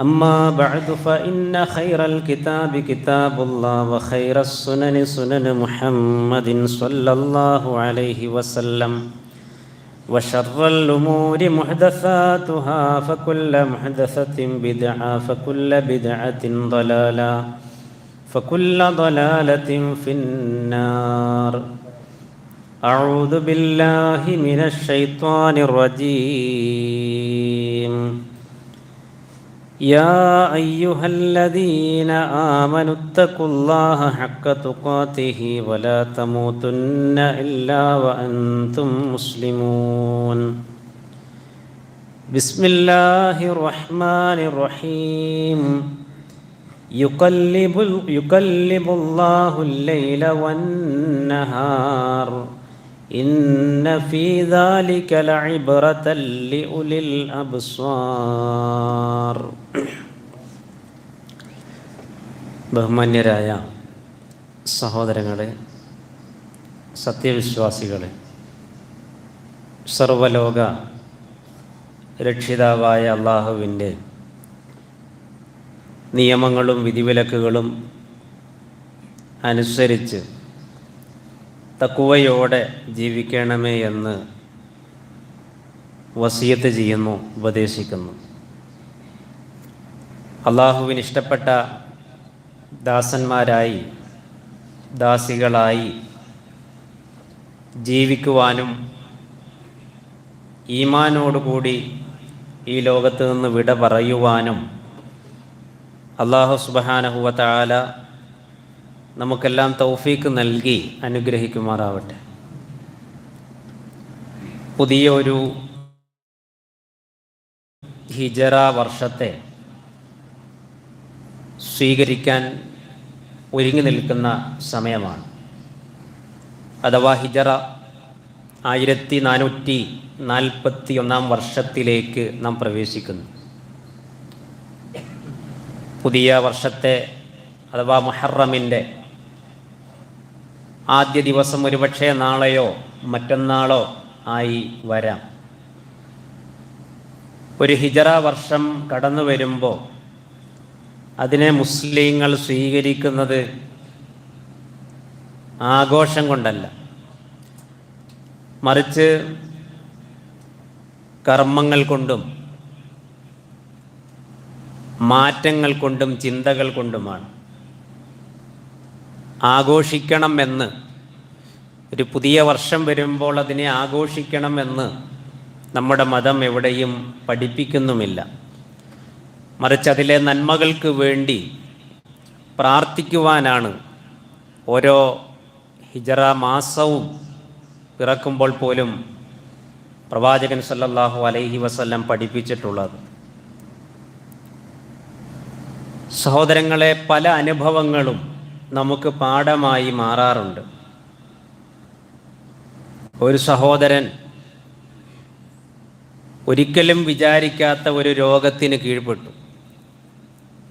أما بعد فإن خير الكتاب كتاب الله وخير السنن سنن محمد صلى الله عليه وسلم وشر الأمور محدثاتها فكل محدثة بدعة فكل بدعة ضلالة فكل ضلالة في النار أعوذ بالله من الشيطان الرجيم يا أيها الذين آمنوا اتقوا الله حق تقاته ولا تموتن إلا وأنتم مسلمون بسم الله الرحمن الرحيم يقلب, يقلب الله الليل والنهار إن في ذلك لعبرة لأولي الأبصار ബഹുമാന്യരായ സഹോദരങ്ങളെ സത്യവിശ്വാസികളെ സർവലോക രക്ഷിതാവായ അള്ളാഹുവിൻ്റെ നിയമങ്ങളും വിധിവിലക്കുകളും അനുസരിച്ച് തക്കുവയോടെ ജീവിക്കണമേ എന്ന് വസീയത്ത് ചെയ്യുന്നു ഉപദേശിക്കുന്നു. അള്ളാഹുവിന് ഇഷ്ടപ്പെട്ട ദാസന്മാരായി ദാസികളായി ജീവിക്കുവാനും ഈമാനോടുകൂടി ഈ ലോകത്ത് നിന്ന് വിട പറയുവാനും അള്ളാഹു സുബാനഹുവ താല നമുക്കെല്ലാം തൗഫീക്ക് നൽകി അനുഗ്രഹിക്കുമാറാവട്ടെ. പുതിയ ഒരു ഹിജറ വർഷത്തെ സ്വീകരിക്കാൻ ഒരുങ്ങി നിൽക്കുന്ന സമയമാണ്. അഥവാ ഹിജറ ആയിരത്തി നാനൂറ്റി നാൽപ്പത്തി ഒന്നാം വർഷത്തിലേക്ക് നാം പ്രവേശിക്കുന്നു. പുതിയ വർഷത്തെ അഥവാ മുഹറമിന്റെ ആദ്യ ദിവസം ഒരുപക്ഷെ നാളെയോ മറ്റന്നാളോ ആയി വരാം. ഒരു ഹിജറ വർഷം കടന്നു വരുമ്പോൾ അതിനെ മുസ്ലിങ്ങൾ സ്വീകരിക്കുന്നത് ആഘോഷം കൊണ്ടല്ല. മറിച്ച് കർമ്മങ്ങൾ കൊണ്ടും മാറ്റങ്ങൾ കൊണ്ടും ചിന്തകൾ കൊണ്ടുമാണ്. ആഘോഷിക്കണമെന്ന്. ഒരു പുതിയ വർഷം വരുമ്പോൾ അതിനെ ആഘോഷിക്കണമെന്ന് നമ്മുടെ മതം എവിടെയും പഠിപ്പിക്കുന്നുമില്ല. മറിച്ച് അതിലെ നന്മകൾക്ക് വേണ്ടി പ്രാർത്ഥിക്കുവാനാണ് ഓരോ ഹിജറ മാസവും പിറക്കുമ്പോൾ പോലും പ്രവാചകൻ സല്ലല്ലാഹു അലൈഹി വസല്ലം പഠിപ്പിച്ചിട്ടുള്ളത്. സഹോദരങ്ങളെ പല അനുഭവങ്ങളും നമുക്ക് പാഠമായി മാറാറുണ്ട്. ഒരു സഹോദരൻ ഒരിക്കലും വിചാരിക്കാത്ത ഒരു രോഗത്തിന് കീഴ്പ്പെട്ടു.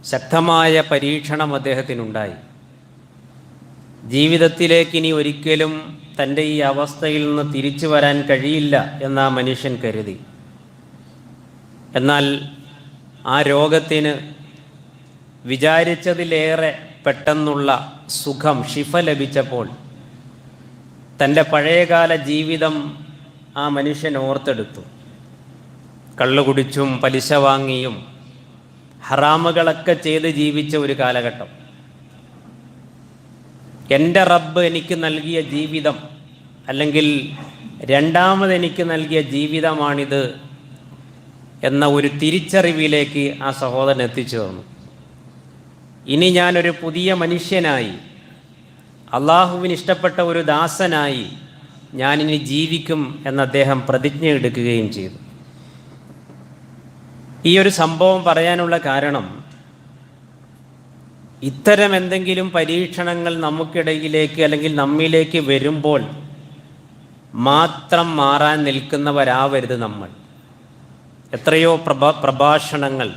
ശക്തമായ പരീക്ഷണം അദ്ദേഹത്തിനുണ്ടായി. ജീവിതത്തിലേക്ക് ഇനി ഒരിക്കലും തന്റെ ഈ അവസ്ഥയിൽ നിന്ന് തിരിച്ചു വരാൻ കഴിയില്ല എന്ന് മനുഷ്യൻ കരുതി. എന്നാൽ ആ രോഗത്തിന് വിചാരിച്ചതിലേറെ പെട്ടെന്നുള്ള സുഖം ഷിഫ ലഭിച്ചപ്പോൾ തന്റെ പഴയകാല ജീവിതം ആ മനുഷ്യൻ ഓർത്തെടുത്തു. കള്ളുകുടിച്ചും പലിശ വാങ്ങിയും ഹറാമുകളൊക്കെ ചെയ്ത് ജീവിച്ച ഒരു കാലഘട്ടം. എന്റെ റബ്ബ് എനിക്ക് നൽകിയ ജീവിതം അല്ലെങ്കിൽ രണ്ടാമത് എനിക്ക് നൽകിയ ജീവിതമാണിത് എന്ന ഒരു തിരിച്ചറിവിലേക്ക് ആ സഹോദരൻ എത്തിച്ചു തന്നു. ഇനി ഞാനൊരു പുതിയ മനുഷ്യനായി അള്ളാഹുവിന് ഇഷ്ടപ്പെട്ട ഒരു ദാസനായി ഞാനിനി ജീവിക്കും എന്ന് അദ്ദേഹം പ്രതിജ്ഞ എടുക്കുകയും ചെയ്തു. ഈ ഒരു സംഭവം പറയാനുള്ള കാരണം ഇത്തരം എന്തെങ്കിലും പരീക്ഷണങ്ങൾ നമുക്കിടയിലേക്ക് അല്ലെങ്കിൽ നമ്മിലേക്ക് വരുമ്പോൾ മാത്രം മാറാൻ നിൽക്കുന്നവരാവരുത് നമ്മൾ. എത്രയോ പ്രഭാ പ്രഭാഷണങ്ങൾ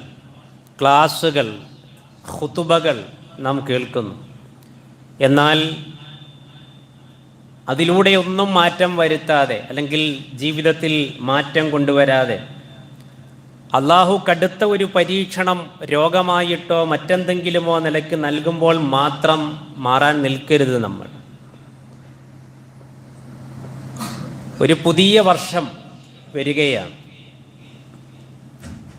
ക്ലാസ്സുകൾ ഹുതുബകൾ നാം കേൾക്കുന്നു. എന്നാൽ അതിലൂടെ ഒന്നും മാറ്റം വരുത്താതെ അല്ലെങ്കിൽ ജീവിതത്തിൽ മാറ്റം കൊണ്ടുവരാതെ അള്ളാഹു കടുത്ത ഒരു പരീക്ഷണം രോഗമായിട്ടോ മറ്റെന്തെങ്കിലുമോ നിലയ്ക്ക് നൽകുമ്പോൾ മാത്രം മാറാൻ നിൽക്കരുത് നമ്മൾ. ഒരു പുതിയ വർഷം വരികയാണ്.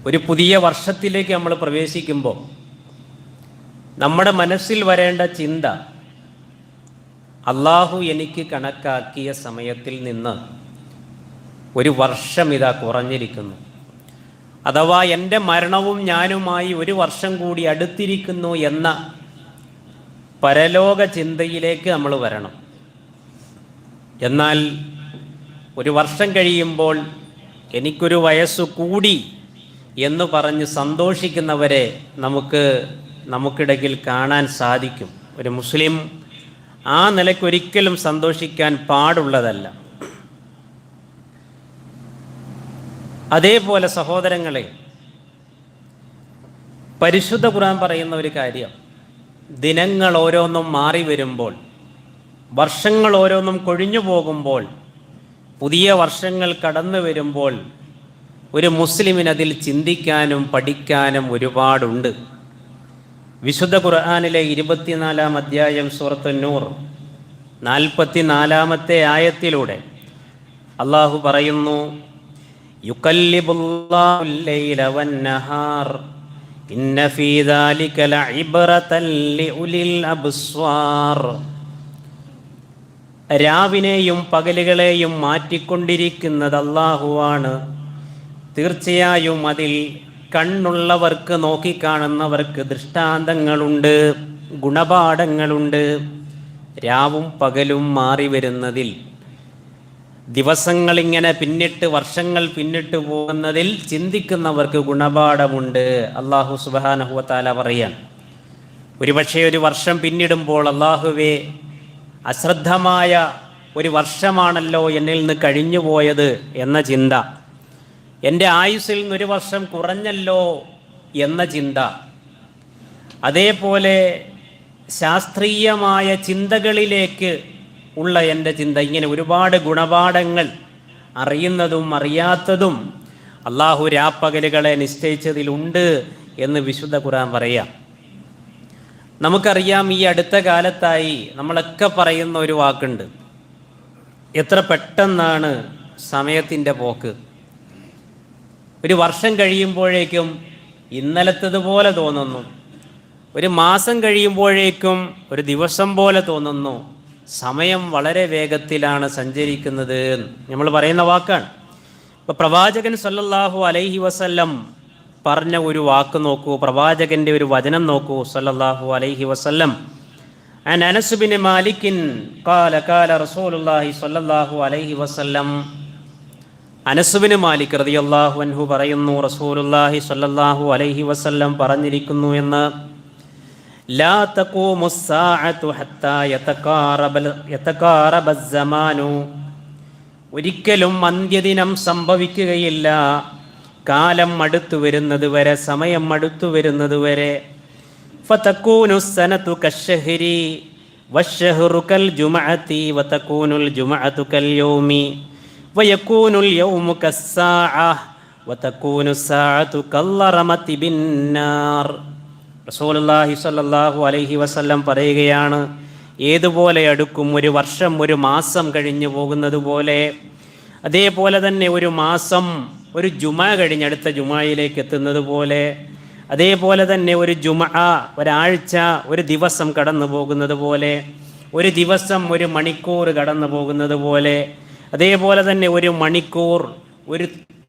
ഒരു പുതിയ വർഷത്തിലേക്ക് നമ്മൾ പ്രവേശിക്കുമ്പോൾ നമ്മുടെ മനസ്സിൽ വരേണ്ട ചിന്ത അള്ളാഹു എനിക്ക് കണക്കാക്കിയ സമയത്തിൽ നിന്ന് ഒരു വർഷം ഇതാ കുറഞ്ഞിരിക്കുന്നു. അഥവാ എന്റെ മരണവും ഞാനുമായി ഒരു വർഷം കൂടി അടുത്തിരിക്കുന്നു എന്ന പരലോക ചിന്തയിലേക്ക് നമ്മൾ വരണം. എന്നാൽ ഒരു വർഷം കഴിയുമ്പോൾ എനിക്കൊരു വയസ്സ് കൂടി എന്ന് പറഞ്ഞ് സന്തോഷിക്കുന്നവരെ നമുക്ക് നമുക്കിടയിൽ കാണാൻ സാധിക്കും. ഒരു മുസ്ലിം ആ നിലയ്ക്കൊരിക്കലും സന്തോഷിക്കാൻ പാടുള്ളതല്ല. അതേപോലെ സഹോദരങ്ങളെ പരിശുദ്ധ ഖുർആൻ പറയുന്ന ഒരു കാര്യം ദിനങ്ങൾ ഓരോന്നും മാറി വരുമ്പോൾ വർഷങ്ങൾ ഓരോന്നും കൊഴിഞ്ഞു പോകുമ്പോൾ പുതിയ വർഷങ്ങൾ കടന്നു വരുമ്പോൾ ഒരു മുസ്ലിമിനതിൽ ചിന്തിക്കാനും പഠിക്കാനും ഒരുപാടുണ്ട്. വിശുദ്ധ ഖുർആാനിലെ ഇരുപത്തിനാലാം അധ്യായം സൂറത്ത് നൂർ നാൽപ്പത്തിനാലാമത്തെ ആയത്തിലൂടെ അള്ളാഹു പറയുന്നു രാവിനെയും പകലുകളെയും മാറ്റിക്കൊണ്ടിരിക്കുന്നത് അള്ളാഹുവാണ് തീർച്ചയായും അതിൽ കണ്ണുള്ളവർക്ക് നോക്കിക്കാണുന്നവർക്ക് ദൃഷ്ടാന്തങ്ങളുണ്ട് ഗുണപാഠങ്ങളുണ്ട്. രാവും പകലും മാറി വരുന്നതിൽ ദിവസങ്ങളിങ്ങനെ പിന്നിട്ട് വർഷങ്ങൾ പിന്നിട്ട് പോകുന്നതിൽ ചിന്തിക്കുന്നവർക്ക് ഗുണപാഠമുണ്ട്. അള്ളാഹു സുബാനഹുവത്താല പറയാൻ ഒരുപക്ഷെ ഒരു വർഷം പിന്നിടുമ്പോൾ അള്ളാഹുവെ അശ്രദ്ധമായ ഒരു വർഷമാണല്ലോ എന്നിൽ നിന്ന് കഴിഞ്ഞു പോയത് എന്ന ചിന്ത. എന്റെ ആയുസ്സിൽ നിന്നൊരു വർഷം കുറഞ്ഞല്ലോ എന്ന ചിന്ത. അതേപോലെ ശാസ്ത്രീയമായ ചിന്തകളിലേക്ക് ഉള്ള എന്റെ ചിന്ത. ഇങ്ങനെ ഒരുപാട് ഗുണപാഠങ്ങൾ അറിയുന്നതും അറിയാത്തതും അള്ളാഹു രാപ്പകലുകളെ നിശ്ചയിച്ചതിലുണ്ട് എന്ന് വിശുദ്ധ ഖുറാൻ പറയാം. നമുക്കറിയാം ഈ അടുത്ത കാലത്തായി നമ്മളൊക്കെ പറയുന്ന ഒരു വാക്കുണ്ട്. എത്ര പെട്ടെന്നാണ് സമയത്തിന്റെ പോക്ക്. ഒരു വർഷം കഴിയുമ്പോഴേക്കും ഇന്നലത്തതുപോലെ തോന്നുന്നു. ഒരു മാസം കഴിയുമ്പോഴേക്കും ഒരു ദിവസം പോലെ തോന്നുന്നു. സമയം വളരെ വേഗത്തിലാണ് സഞ്ചരിക്കുന്നത് നമ്മൾ പറയുന്ന വാക്കാണ്. ഇപ്പം പ്രവാചകൻ സല്ലല്ലാഹു അലൈഹി വസല്ലം പറഞ്ഞ ഒരു വാക്ക് നോക്കൂ. പ്രവാചകന്റെ ഒരു വചനം നോക്കൂ. സല്ലല്ലാഹു അലൈഹി വസല്ലം. അൻ അനസുബിൻ മാലിക്കിൻ കാല കാല റസൂലുള്ളാഹി സല്ലല്ലാഹു അലൈഹി വസല്ലം അനസുബിന് മാലിക് റളിയല്ലാഹു അൻഹു പറയുന്നു റസൂലുള്ളാഹി സ്വല്ലല്ലാഹു അലൈഹി വസല്ലം പറഞ്ഞിരിക്കുന്നു എന്ന് ലാ തഖൂമു ഹത്താ ഒരിക്കലും അന്ത്യദിനം സംഭവിക്കുകയില്ല. കാലം അടുത്തു വരുന്നത് വരെ സമയം അടുത്തു വരുന്നത് വരെ. ഫതകൂനു സനതു കശ്ശഹരി വശ്ശഹറു കൽ ജുമഅതി വതക്കൂനുൽ ജുമഅതു കൽ യൗമി. വയകൂനുൽ യൗമു കസ്സാഅ വതകൂനു സാഅതു റസൂലുള്ളാഹി സ്വല്ലല്ലാഹു അലൈഹി വസല്ലം പറയുകയാണ് ഏതുപോലെ അടുക്കും ഒരു വർഷം ഒരു മാസം കഴിഞ്ഞു പോകുന്നത് പോലെ. അതേപോലെ തന്നെ ഒരു മാസം ഒരു ജുമ കഴിഞ്ഞ് അടുത്ത ജുമായിലേക്ക് എത്തുന്നത് പോലെ. അതേപോലെ തന്നെ ഒരു ജുമ ഒരാഴ്ച ഒരു ദിവസം കടന്നു പോകുന്നത് പോലെ. ഒരു ദിവസം ഒരു മണിക്കൂർ കടന്നു പോകുന്നത് പോലെ. അതേപോലെ തന്നെ ഒരു മണിക്കൂർ ഒരു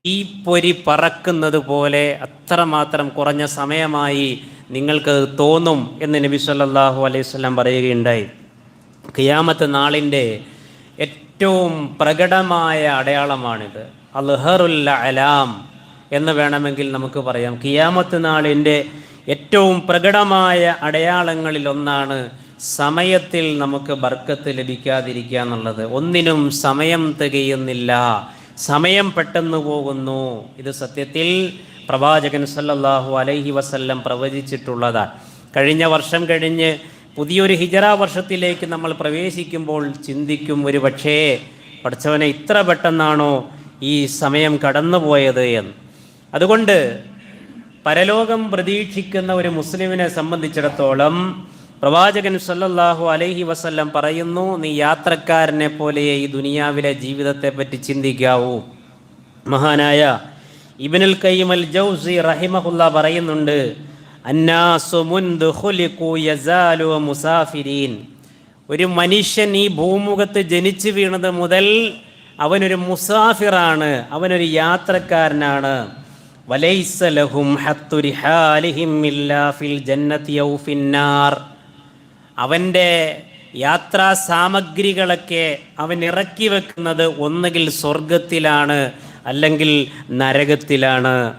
തീപ്പൊരി പറക്കുന്നത് പോലെ അത്രമാത്രം കുറഞ്ഞ സമയമായി നിങ്ങൾക്ക് തോന്നും എന്ന് നബി സല്ലാഹു അലൈഹി വസല്ലം പറയുകയുണ്ടായി. ഖിയാമത്ത് നാളിന്റെ ഏറ്റവും പ്രകടമായ അടയാളമാണിത്. അൽഹറുല്ല അലാം എന്ന് വേണമെങ്കിൽ നമുക്ക് പറയാം. ഖിയാമത്ത് നാളിന്റെ ഏറ്റവും പ്രകടമായ അടയാളങ്ങളിൽ ഒന്നാണ് സമയത്തിൽ നമുക്ക് ബർക്കത്ത് ലഭിക്കാതിരിക്കുക എന്നുള്ളത്. ഒന്നിനും സമയം തികയുന്നില്ല. സമയം പെട്ടെന്ന് പോകുന്നു. ഇത് സത്യത്തിൽ പ്രവാചകൻ സല്ലല്ലാഹു അലൈഹി വസല്ലം പ്രവചിച്ചിട്ടുള്ളതാണ്. കഴിഞ്ഞ വർഷം കഴിഞ്ഞ് പുതിയൊരു ഹിജറ വർഷത്തിലേക്ക് നമ്മൾ പ്രവേശിക്കുമ്പോൾ ചിന്തിക്കും ഒരു പക്ഷേ പഠിച്ചവനെ ഇത്ര പെട്ടെന്നാണോ ഈ സമയം കടന്നുപോയത് എന്ന്. അതുകൊണ്ട് പരലോകം പ്രതീക്ഷിക്കുന്ന ഒരു മുസ്ലിമിനെ സംബന്ധിച്ചിടത്തോളം പ്രവാചകൻ സല്ലല്ലാഹു അലൈഹി വസല്ലം പറയുന്നു നീ യാത്രക്കാരനെ പോലെ ഈ ദുനിയാവിലെ ജീവിതത്തെ പറ്റി ചിന്തിക്കാവൂ. മഹാനായ ഇബിനുൽ ഖയ്യിം അൽ ജൗസി റഹിമഹുല്ല പറയുന്നുണ്ട് മുസാഫിരീൻ. ഒരു മനുഷ്യൻ ഈ ഭൂമുഖത്ത് ജനിച്ചു വീണത് മുതൽ അവനൊരു മുസാഫിറാണ് അവനൊരു യാത്രക്കാരനാണ്. വലൈസ ലഹും ഹത്തു റിഹാലിഹിം ഇല്ലാ ഫിൽ ജന്നതി ഔ ഫിന്നാർ. അവന്റെ യാത്രാ സാമഗ്രികളൊക്കെ അവൻ ഇറക്കി വെക്കുന്നത് ഒന്നുകിൽ സ്വർഗത്തിലാണ് അല്ലെങ്കിൽ നരകത്തിലാണ്.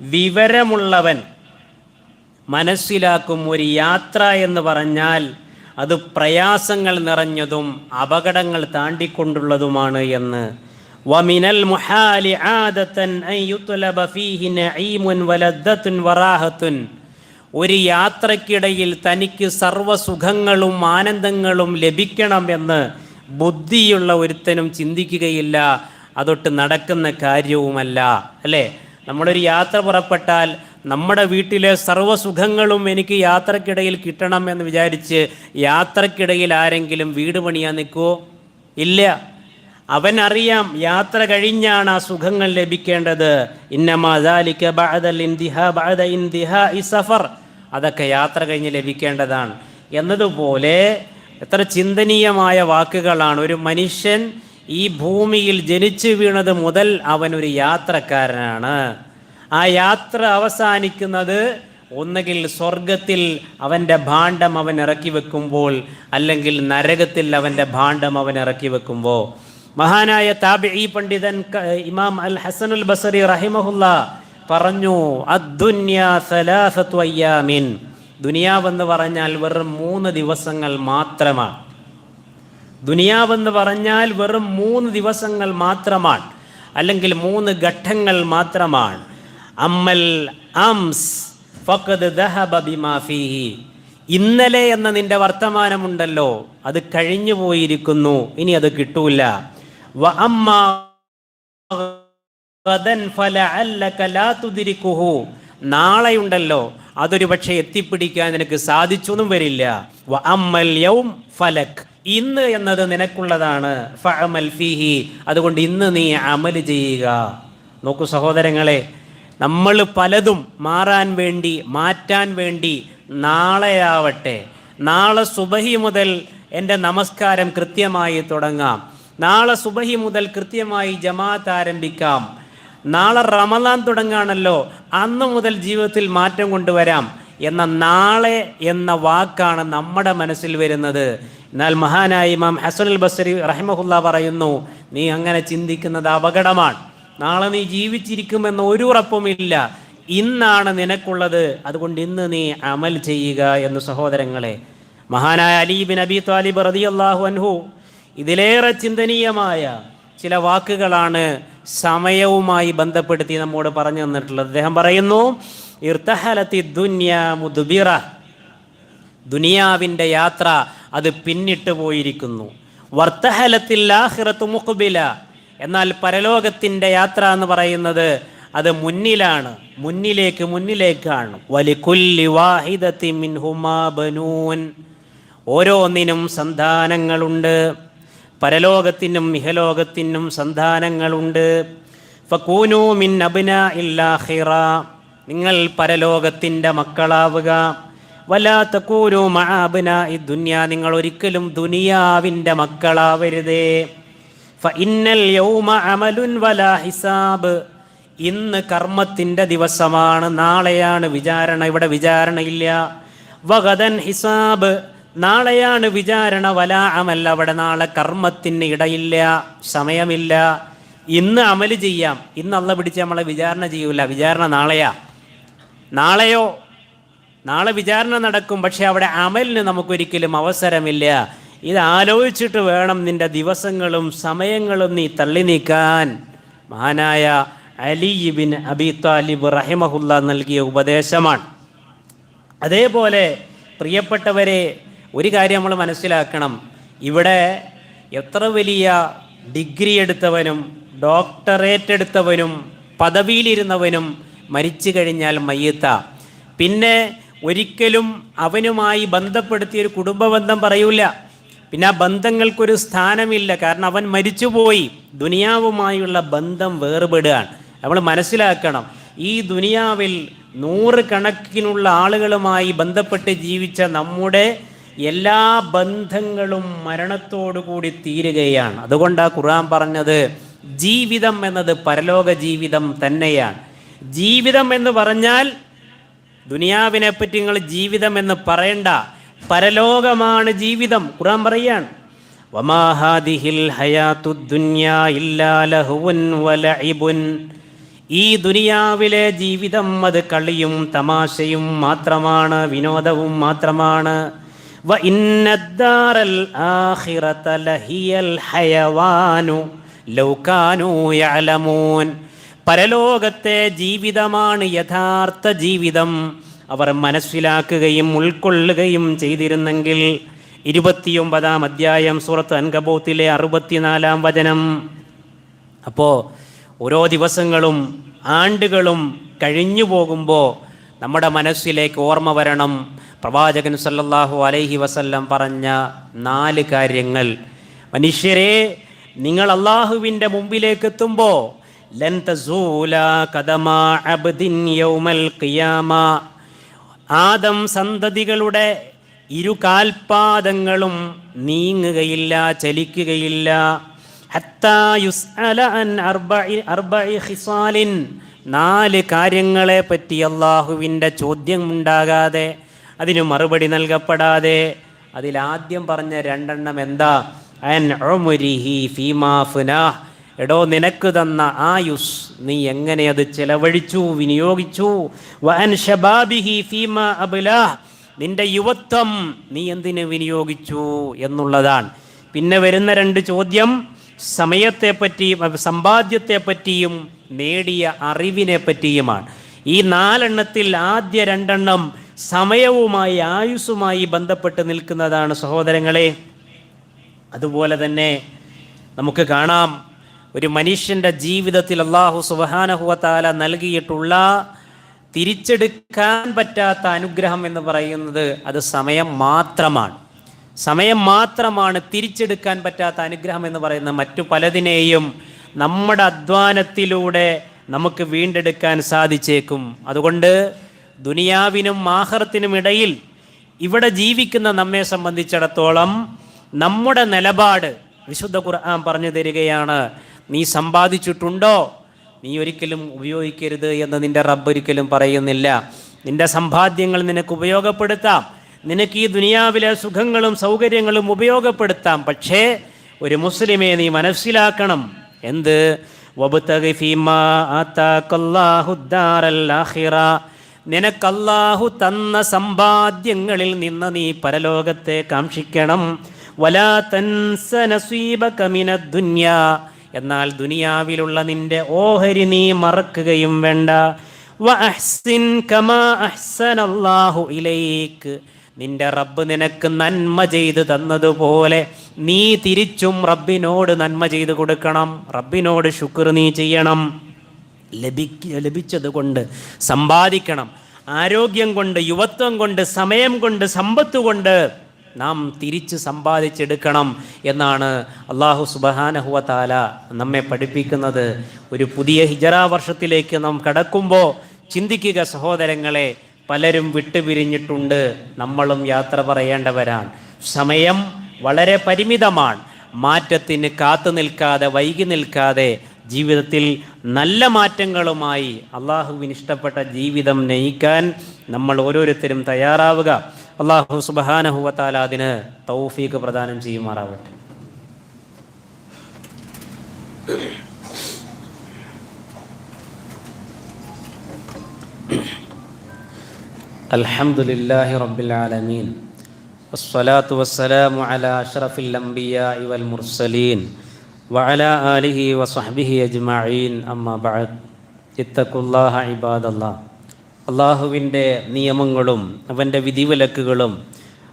വിവരമുള്ളവൻ മനസ്സിലാക്കും ഒരു യാത്ര എന്ന് പറഞ്ഞാൽ അത് പ്രയാസങ്ങൾ നിറഞ്ഞതും അപകടങ്ങൾ താണ്ടിക്കൊണ്ടുള്ളതുമാണ് എന്ന്. വമിനൽ മുഹാലി عادة أن يطلب ഫീഹി نعيم ولذة وراحة. ഒരു യാത്രക്കിടയിൽ തനിക്ക് സർവസുഖങ്ങളും ആനന്ദങ്ങളും ലഭിക്കണമെന്ന് ബുദ്ധിയുള്ള ഒരുത്തനും ചിന്തിക്കുകയില്ല. അതൊട്ട് നടക്കുന്ന കാര്യവുമല്ല അല്ലേ? നമ്മളൊരു യാത്ര പുറപ്പെട്ടാൽ നമ്മുടെ വീട്ടിലെ സർവസുഖങ്ങളും എനിക്ക് യാത്രക്കിടയിൽ കിട്ടണം എന്ന് വിചാരിച്ച് യാത്രക്കിടയിൽ ആരെങ്കിലും വീട് പണിയാൻ നിൽക്കുമോ ഇല്ല. അവൻ അറിയാം യാത്ര കഴിഞ്ഞാണ് ആ സുഖങ്ങൾ ലഭിക്കേണ്ടത്. ഇന്നമാലിക്ക ബഅദൽ സഫർ. അതൊക്കെ യാത്ര കഴിഞ്ഞ് ലഭിക്കേണ്ടതാണ്. എന്നതുപോലെ എത്ര ചിന്തനീയമായ വാക്കുകളാണ്. ഒരു മനുഷ്യൻ ഈ ഭൂമിയിൽ ജനിച്ചു വീണത് മുതൽ അവനൊരു യാത്രക്കാരനാണ്. ആ യാത്ര അവസാനിക്കുന്നത് ഒന്നുകിൽ സ്വർഗത്തിൽ അവന്റെ ഭാണ്ഡം അവൻ ഇറക്കി വെക്കുമ്പോൾ അല്ലെങ്കിൽ നരകത്തിൽ അവന്റെ ഭാണ്ഡം അവൻ ഇറക്കി വെക്കുമ്പോൾ. മഹാനായ താബിഈ പണ്ഡിതൻ ഇമാം അൽ ഹസനുൽ ബസറി റഹിമഹുല്ല പറഞ്ഞു അദ്ദുന്യാമിൻ ദുനിയാവെന്ന് പറഞ്ഞാൽ വെറും മൂന്ന് ദിവസങ്ങൾ മാത്രമാണ്. ദുനിയാവെന്ന് പറഞ്ഞാൽ വെറും മൂന്ന് ദിവസങ്ങൾ മാത്രമാണ്. അല്ലെങ്കിൽ മൂന്ന് ഘട്ടങ്ങൾ മാത്രമാണ്. അമ്മൽ അംസ് ഫഖദ് ദഹബ ഇന്നലെ എന്ന നിന്റെ വർത്തമാനമുണ്ടല്ലോ. അത് കഴിഞ്ഞു പോയിരിക്കുന്നു ഇനി അത് കിട്ടൂല. നാളെയുണ്ടല്ലോ അതൊരു പക്ഷേ എത്തിപ്പിടിക്കാൻ നിനക്ക് സാധിച്ചൊന്നും വരില്ല. യൗം ഫലക്. ഇന്ന് എന്നത് നിനക്കുള്ളതാണ്. ഫഅമൽ അതുകൊണ്ട് ഇന്ന് നീ അമൽ ചെയ്യുക. നോക്കൂ സഹോദരങ്ങളെ നമ്മൾ പലതും മാറാൻ വേണ്ടി മാറ്റാൻ വേണ്ടി നാളെയാവട്ടെ. നാളെ സുബഹി മുതൽ എന്റെ നമസ്കാരം കൃത്യമായി തുടങ്ങാം. നാളെ സുബഹി മുതൽ കൃത്യമായി ജമാഅത്ത് ആരംഭിക്കാം. നാളെ റമദാൻ തുടങ്ങാണല്ലോ. അന്ന് മുതൽ ജീവിതത്തിൽ മാറ്റം കൊണ്ടുവരാം എന്ന നാളെ എന്ന വാക്കാണ് നമ്മുടെ മനസ്സിൽ വരുന്നത്. എന്നാൽ മഹാനായ ഇമാം ഹസനുൽ ബസരി റഹിമഹുല്ല പറയുന്നു നീ അങ്ങനെ ചിന്തിക്കുന്നത് അപകടമാണ്. നാളെ നീ ജീവിച്ചിരിക്കുമെന്ന് ഒരു ഉറപ്പുമില്ല. ഇന്നാണ് നിനക്കുള്ളത്. അതുകൊണ്ട് ഇന്ന് നീ അമൽ ചെയ്യുക. എന്ന് സഹോദരങ്ങളെ മഹാനായ അലീബിൻ അബി താലിബ് റളിയല്ലാഹു അൻഹു ഇതിലേറെ ചിന്തനീയമായ ചില വാക്കുകളാണ് സമയവുമായി ബന്ധപ്പെടുത്തി നമ്മോട് പറഞ്ഞു തന്നിട്ടുള്ളത്. അദ്ദേഹം പറയുന്നു ഇർത്തഹലത്തി ദുന്യ മുദുബിറ. ദുനിയാവിന്റെ യാത്ര അത് പിന്നിട്ട് പോയിരിക്കുന്നു. വർത്തഹലത്തിൽ മുഖബില. എന്നാൽ പരലോകത്തിന്റെ യാത്ര എന്ന് പറയുന്നത് അത് മുന്നിലാണ് മുന്നിലേക്ക് മുന്നിലേക്കാണ്. വലിക്കുല്ലി വാഹിദത്തി മിൻഹുമാ ബനൂൻ. ഓരോന്നിനും സന്താനങ്ങളുണ്ട്. പരലോകത്തിനും ഇഹലോകത്തിനും സന്താനങ്ങളുണ്ട്. ഫക്കൂനു മിൻ അബ്ന ഇല്ലാഹിറ നിങ്ങൾ പരലോകത്തിന്റെ മക്കളാവുക. വല്ലാത്ത തക്കൂനു മഅബ്ന ഈ ദുനിയ. നിങ്ങൾ ഒരിക്കലും ദുനിയാവിന്റെ മക്കളാവരുതേ. ഫ ഇന്നൽ യൗമ അമലുൻ വല ഹിസാബ്. ഇന്ന് കർമ്മത്തിന്റെ ദിവസമാണ്. നാളെയാണ് വിചാരണ. ഇവിടെ വിചാരണയില്ല. വഗദൻ ഹിസാബ്. നാളെയാണ് വിചാരണ വലാ അമൽ അവിടെ നാളെ കർമ്മത്തിന് ഇടയില്ല സമയമില്ല. ഇന്ന് അമൽ ചെയ്യാം. ഇന്ന് അല്ല പിടിച്ച് നമ്മളെ വിചാരണ ചെയ്യൂല. വിചാരണ നാളെയാ. നാളെയോ? നാളെ വിചാരണ നടക്കും. പക്ഷെ അവിടെ അമലിന് നമുക്കൊരിക്കലും അവസരമില്ല. ഇത് ആലോചിച്ചിട്ട് വേണം നിന്റെ ദിവസങ്ങളും സമയങ്ങളും നീ തള്ളി നീക്കാൻ. മഹാനായ അലി ബിൻ അബി താലിബ് റഹിമഹുല്ല നൽകിയ ഉപദേശമാണ്. അതേപോലെ പ്രിയപ്പെട്ടവരെ ഒരു കാര്യം നമ്മൾ മനസ്സിലാക്കണം. ഇവിടെ എത്ര വലിയ ഡിഗ്രി എടുത്തവനും ഡോക്ടറേറ്റ് എടുത്തവനും പദവിയിലിരുന്നവനും മരിച്ചു കഴിഞ്ഞാൽ മയ്യത്ത. പിന്നെ ഒരിക്കലും അവനുമായി ബന്ധപ്പെടുത്തിയൊരു കുടുംബ ബന്ധം പറയൂല. പിന്നെ ആ ബന്ധങ്ങൾക്കൊരു സ്ഥാനമില്ല. കാരണം അവൻ മരിച്ചുപോയി. ദുനിയാവുമായുള്ള ബന്ധം വേർപെടുകയാണ്. നമ്മൾ മനസ്സിലാക്കണം. ഈ ദുനിയാവിൽ നൂറ് കണക്കിനുള്ള ആളുകളുമായി ബന്ധപ്പെട്ട് ജീവിച്ച നമ്മുടെ എല്ലാ ബന്ധങ്ങളും മരണത്തോടുകൂടി തീരുകയാണ്. അതുകൊണ്ടാണ് ഖുർആൻ പറഞ്ഞത് ജീവിതം എന്നത് പരലോക ജീവിതം തന്നെയാണ്. ജീവിതം എന്ന് പറഞ്ഞാൽ ദുനിയാവിനെ പറ്റി നിങ്ങൾ ജീവിതം എന്ന് പറയണ്ട. പരലോകമാണ് ജീവിതം ഖുർആൻ വലഇബുൻ. ഈ ദുനിയാവിലെ ജീവിതം അത് കളിയും തമാശയും മാത്രമാണ് വിനോദവും മാത്രമാണ്. പരലോകത്തെ ജീവിതമാണ് യഥാർത്ഥ ജീവിതം. അവർ മനസ്സിലാക്കുകയും ഉൾക്കൊള്ളുകയും ചെയ്തിരുന്നെങ്കിൽ ഇരുപത്തിയൊമ്പതാം അധ്യായം സൂറത്ത് അൻകബോത്തിലെ അറുപത്തിനാലാം വചനം. അപ്പോൾ ഓരോ ദിവസങ്ങളും ആണ്ടുകളും കഴിഞ്ഞു പോകുമ്പോൾ നമ്മുടെ മനസ്സിലേക്ക് ഓർമ്മ വരണം. പ്രവാചകൻ സല്ലല്ലാഹു അലൈഹി വസല്ലം പറഞ്ഞ നാല് കാര്യങ്ങൾ. മനുഷ്യരെ നിങ്ങൾ അള്ളാഹുവിന്റെ മുമ്പിലേക്ക് എത്തുമ്പോൾ അബ്ദിൻ യൗമൽ ഖിയാമ. ആദം സന്തതികളുടെ ഇരു കാൽപാദങ്ങളും നീങ്ങുകയില്ല ചലിക്കുകയില്ല. ഹത്താ യുസ്അല അൻ ഖിസാലിൻ. നാല് കാര്യങ്ങളെ പറ്റി അള്ളാഹുവിന്റെ ചോദ്യം ഉണ്ടാകാതെ അതിന് മറുപടി നൽകപ്പെടാതെ അതിലാദ്യം പറഞ്ഞ രണ്ടെണ്ണം എന്താ? അൻ എടോ നിനക്ക് തന്ന ആയുസ് നീ എങ്ങനെ അത് ചെലവഴിച്ചു വിനിയോഗിച്ചു? നിന്റെ യുവത്വം നീ എന്തിനു വിനിയോഗിച്ചു എന്നുള്ളതാണ്. പിന്നെ വരുന്ന രണ്ട് ചോദ്യം സമയത്തെ പറ്റിയും സമ്പാദ്യത്തെ പറ്റിയും നേടിയ അറിവിനെ പറ്റിയുമാണ്. ഈ നാലെണ്ണത്തിൽ ആദ്യ രണ്ടെണ്ണം സമയവുമായി ആയുസ്സുമായി ബന്ധപ്പെട്ട് നിൽക്കുന്നതാണ് സഹോദരങ്ങളെ. അതുപോലെ തന്നെ നമുക്ക് കാണാം ഒരു മനുഷ്യന്റെ ജീവിതത്തിൽ അള്ളാഹു സുബാനഹുവത്താല നൽകിയിട്ടുള്ള തിരിച്ചെടുക്കാൻ പറ്റാത്ത അനുഗ്രഹം എന്ന് പറയുന്നത് അത് സമയം മാത്രമാണ്. സമയം മാത്രമാണ് തിരിച്ചെടുക്കാൻ പറ്റാത്ത അനുഗ്രഹം എന്ന് പറയുന്നത് മറ്റു പലതിനെയും നമ്മുടെ അധ്വാനത്തിലൂടെ നമുക്ക് വീണ്ടെടുക്കാൻ സാധിച്ചേക്കും. അതുകൊണ്ട് ദുനിയാവിനും മാഹറത്തിനും ഇടയിൽ ഇവിടെ ജീവിക്കുന്ന നമ്മെ സംബന്ധിച്ചിടത്തോളം നമ്മുടെ നിലപാട് വിശുദ്ധ ഖുർആൻ പറഞ്ഞു തരികയാണ് നീ സമ്പാദിച്ചിട്ടുണ്ടോ? നീ ഒരിക്കലും ഉപയോഗിക്കരുത് എന്ന് നിന്റെ റബ്ബ് ഒരിക്കലും പറയുന്നില്ല. നിന്റെ സമ്പാദ്യങ്ങൾ നിനക്ക് ഉപയോഗപ്പെടുത്താം. നിനക്ക് ഈ ദുനിയാവിലെ സുഖങ്ങളും സൗകര്യങ്ങളും ഉപയോഗപ്പെടുത്താം. പക്ഷേ ഒരു മുസ്ലിമെ നീ മനസ്സിലാക്കണം എന്ത്? നിനക്കല്ലാഹു തന്ന സമ്പാദ്യങ്ങളിൽ നിന്ന് നീ പരലോകത്തെ കാക്ഷിക്കണം. വലാ തൻസ നസീബക മിനദ് ദുനിയാ എന്നാൽ ദുനിയാവിലുള്ള നിന്റെ ഓഹരി നീ മറക്കുകയും വേണ്ട. വ അഹ്സിൻ കമാ അഹ്സനല്ലാഹു ഇലൈക്ക്. നിന്റെ റബ്ബ് നിനക്ക് നന്മ ചെയ്തു തന്നതുപോലെ നീ തിരിച്ചും റബ്ബിനോട് നന്മ ചെയ്തു കൊടുക്കണം. റബ്ബിനോട് ശുക്ർ നീ ചെയ്യണം. ലഭിക്ക ലഭിച്ചത് കൊണ്ട് സമ്പാദിക്കണം. ആരോഗ്യം കൊണ്ട് യുവത്വം കൊണ്ട് സമയം കൊണ്ട് സമ്പത്ത് കൊണ്ട് നാം തിരിച്ച് സമ്പാദിച്ചെടുക്കണം എന്നാണ് അള്ളാഹു സുബഹാനഹുവ താല നമ്മെ പഠിപ്പിക്കുന്നത്. ഒരു പുതിയ ഹിജറ വർഷത്തിലേക്ക് നാം കടക്കുമ്പോൾ ചിന്തിക്കുക സഹോദരങ്ങളെ പലരും വിട്ടുപിരിഞ്ഞിട്ടുണ്ട്. നമ്മളും യാത്ര പറയേണ്ടവരാണ്. സമയം വളരെ പരിമിതമാണ്. മാറ്റത്തിന് കാത്തു നിൽക്കാതെ വൈകി നിൽക്കാതെ ജീവിതത്തിൽ നല്ല മാറ്റങ്ങളുമായി അള്ളാഹുവിന് ഇഷ്ടപ്പെട്ട ജീവിതം നയിക്കാൻ നമ്മൾ ഓരോരുത്തരും തയ്യാറാവുക. അള്ളാഹു സുബാനഹുവത്താല അതിന് തൗഫീഖ് പ്രദാനം ചെയ്യുമാറാവട്ടെ. الحمد لله رب العالمين والصلاة والسلام على أشرف الأنبياء والمرسلين وعلى آله وصحبه أجمعين أما بعد اتقوا الله عباد الله അള്ളാഹുവിൻ്റെ നിയമങ്ങളും അവൻ്റെ വിധിവിലക്കുകളും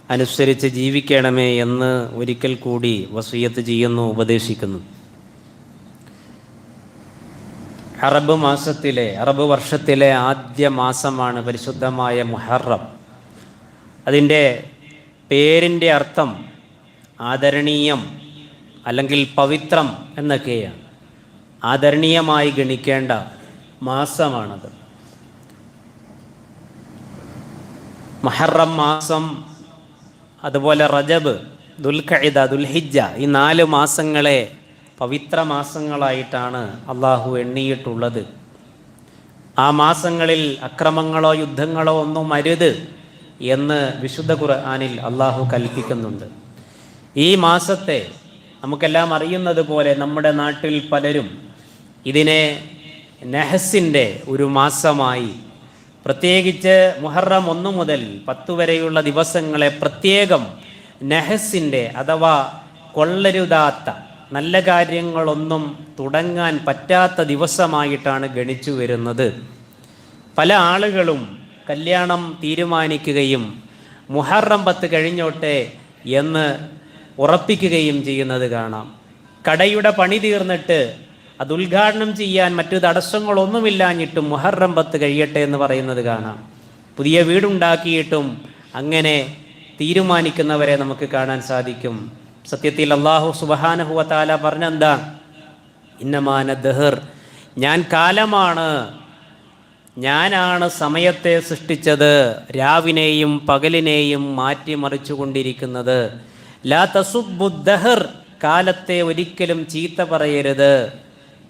അനുസരിച്ച് ജീവിക്കണമേ എന്ന് ഒരിക്കൽ കൂടി വസൂയത്ത് ചെയ്യുന്നു ഉപദേശിക്കുന്നു അറബ് മാസത്തിലെ അറബ് വർഷത്തിലെ ആദ്യ മാസമാണ് പരിശുദ്ധമായ മുഹറം. അതിന്റെ പേരിന്റെ അർത്ഥം ആദരണീയം അല്ലെങ്കിൽ പവിത്രം എന്നൊക്കെയാണ്. ആദരണീയമായി ഗണിക്കേണ്ട മാസമാണത്. മഹറം മാസം അതുപോലെ റജബ് ദുൽഖഇദ ദുൽഹിജ ഈ നാല് മാസങ്ങളെ പവിത്ര മാസങ്ങളായിട്ടാണ് അള്ളാഹു എണ്ണിയിട്ടുള്ളത്. ആ മാസങ്ങളിൽ അക്രമങ്ങളോ യുദ്ധങ്ങളോ ഒന്നും അരുത് എന്ന് വിശുദ്ധ ഖുർആാനിൽ അള്ളാഹു കൽപ്പിക്കുന്നുണ്ട്. ഈ മാസത്തെ നമുക്കെല്ലാം അറിയുന്നത് പോലെ നമ്മുടെ നാട്ടിൽ പലരും ഇതിനെ നെഹസിന്റെ ഒരു മാസമായി പ്രത്യേകിച്ച് മുഹറം ഒന്നു മുതൽ പത്ത് വരെയുള്ള ദിവസങ്ങളെ പ്രത്യേകം നെഹസിന്റെ അഥവാ കൊള്ളരുതാത്ത നല്ല കാര്യങ്ങളൊന്നും തുടങ്ങാൻ പറ്റാത്ത ദിവസമായിട്ടാണ് ഗണിച്ചു വരുന്നത്. പല ആളുകളും കല്യാണം തീരുമാനിക്കുകയും മുഹറം പത്ത് കഴിഞ്ഞോട്ടെ എന്ന് ഉറപ്പിക്കുകയും ചെയ്യുന്നത് കാണാം. കടയുടെ പണി തീർന്നിട്ട് അത് ഉദ്ഘാടനം ചെയ്യാൻ മറ്റു തടസ്സങ്ങളൊന്നുമില്ലാഞ്ഞിട്ടും മുഹറം പത്ത് കഴിയട്ടെ എന്ന് പറയുന്നത് കാണാം. പുതിയ വീടുണ്ടാക്കിയിട്ടും അങ്ങനെ തീരുമാനിക്കുന്നവരെ നമുക്ക് കാണാൻ സാധിക്കും. സത്യത്തിൽ അള്ളാഹു സുബഹാനഹുവത്താല പറഞ്ഞെന്താ? ഇന്നമാന ദഹർ. ഞാൻ കാലമാണ് ഞാനാണ് സമയത്തെ സൃഷ്ടിച്ചത് രാവിനെയും പകലിനെയും മാറ്റിമറിച്ചുകൊണ്ടിരിക്കുന്നത്. ലാ തസുബുദ്ദഹർ കാലത്തെ ഒരിക്കലും ചീത്ത പറയരുത്.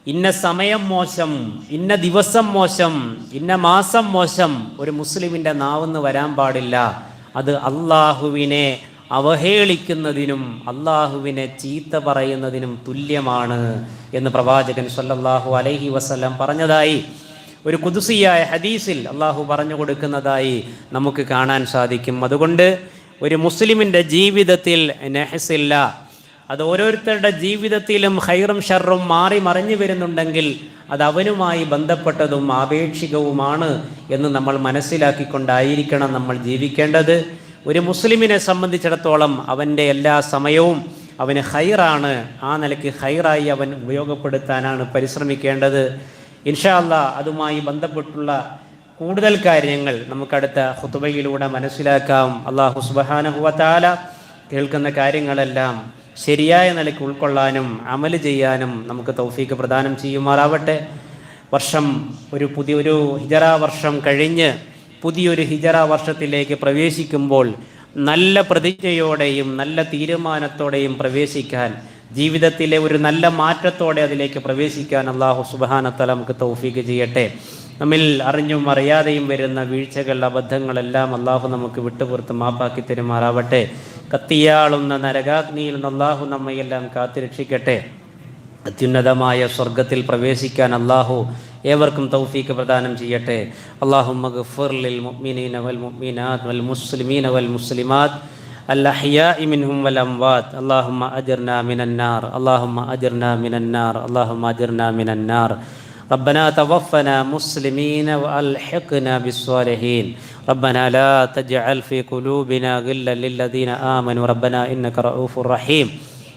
ഇന്ന സമയം മോശം ഇന്ന ദിവസം മോശം ഇന്ന മാസം മോശം ഒരു മുസ്ലിമിന്റെ നാവെന്ന് വരാൻ പാടില്ല. അത് അള്ളാഹുവിനെ അവഹേളിക്കുന്നതിനും അള്ളാഹുവിനെ ചീത്ത പറയുന്നതിനും തുല്യമാണ് എന്ന് പ്രവാചകൻ സല്ലല്ലാഹു അലൈഹി വസല്ലം പറഞ്ഞതായി ഒരു കുതുസിയായ ഹദീസിൽ അള്ളാഹു പറഞ്ഞു കൊടുക്കുന്നതായി നമുക്ക് കാണാൻ സാധിക്കും. അതുകൊണ്ട് ഒരു മുസ്ലിമിന്റെ ജീവിതത്തിൽ നെഹസില്ല. അത് ഓരോരുത്തരുടെ ജീവിതത്തിലും ഹൈറും ഷറും മാറി മറിഞ്ഞു വരുന്നുണ്ടെങ്കിൽ അത് അവനുമായി ബന്ധപ്പെട്ടതും ആപേക്ഷികവുമാണ് എന്ന് നമ്മൾ മനസ്സിലാക്കിക്കൊണ്ടായിരിക്കണം നമ്മൾ ജീവിക്കേണ്ടത്. ഒരു മുസ്ലിമിനെ സംബന്ധിച്ചിടത്തോളം അവന്റെ എല്ലാ സമയവും അവന് ഹൈറാണ് ആ നിലയ്ക്ക് ഹൈറായി അവൻ ഉപയോഗപ്പെടുത്താനാണ് പരിശ്രമിക്കേണ്ടത്. ഇൻഷാ അല്ലാ അതുമായി ബന്ധപ്പെട്ടുള്ള കൂടുതൽ കാര്യങ്ങൾ നമുക്കടുത്ത ഹുത്തുബയിലൂടെ മനസ്സിലാക്കാം. അള്ളാഹു സുബഹാനഹുവത്താല കേൾക്കുന്ന കാര്യങ്ങളെല്ലാം ശരിയായ നിലയ്ക്ക് ഉൾക്കൊള്ളാനും അമൽ ചെയ്യാനും നമുക്ക് തൗഫീക്ക് പ്രദാനം ചെയ്യുമാറാവട്ടെ. വർഷം ഒരു പുതിയൊരു ഹിജറ വർഷം കഴിഞ്ഞ് പുതിയൊരു ഹിജറ വർഷത്തിലേക്ക് പ്രവേശിക്കുമ്പോൾ നല്ല പ്രതിജ്ഞയോടെയും നല്ല തീരുമാനത്തോടെയും പ്രവേശിക്കാൻ ജീവിതത്തിലെ ഒരു നല്ല മാറ്റത്തോടെ അതിലേക്ക് പ്രവേശിക്കാൻ അള്ളാഹു സുബാനത്തല നമുക്ക് തൗഫീക്ക് ചെയ്യട്ടെ. നമ്മിൽ അറിഞ്ഞും അറിയാതെയും വരുന്ന വീഴ്ചകൾ അബദ്ധങ്ങളെല്ലാം അള്ളാഹു നമുക്ക് വിട്ടുപുറത്ത് മാപ്പാക്കി തരുമാറാവട്ടെ. കത്തിയാളുന്ന നരകാഗ്നിയിൽ നിന്ന് അള്ളാഹു നമ്മയെല്ലാം കാത്തുരക്ഷിക്കട്ടെ. അത്യുന്നതമായ സ്വർഗത്തിൽ പ്രവേശിക്കാൻ അള്ളാഹു ഏവർക്കും തൗഫീക്ക് പ്രദാനം ചെയ്യട്ടെ അള്ളാഹു മഗ്ഫിർലിൽ മുഅ്മിനീന വൽ മുഅ്മിനാത്ത് വൽ മുസ്ലിമീന വൽ മുസ്ലിമാത്ത് الأحياء منهم والأموات اللهم أجرنا من النار اللهم أجرنا من النار اللهم أجرنا من النار ربنا توفنا مسلمين وألحقنا بالصالحين ربنا لا تجعل في قلوبنا غلا للذين آمنوا ربنا إنك رؤوف رحيم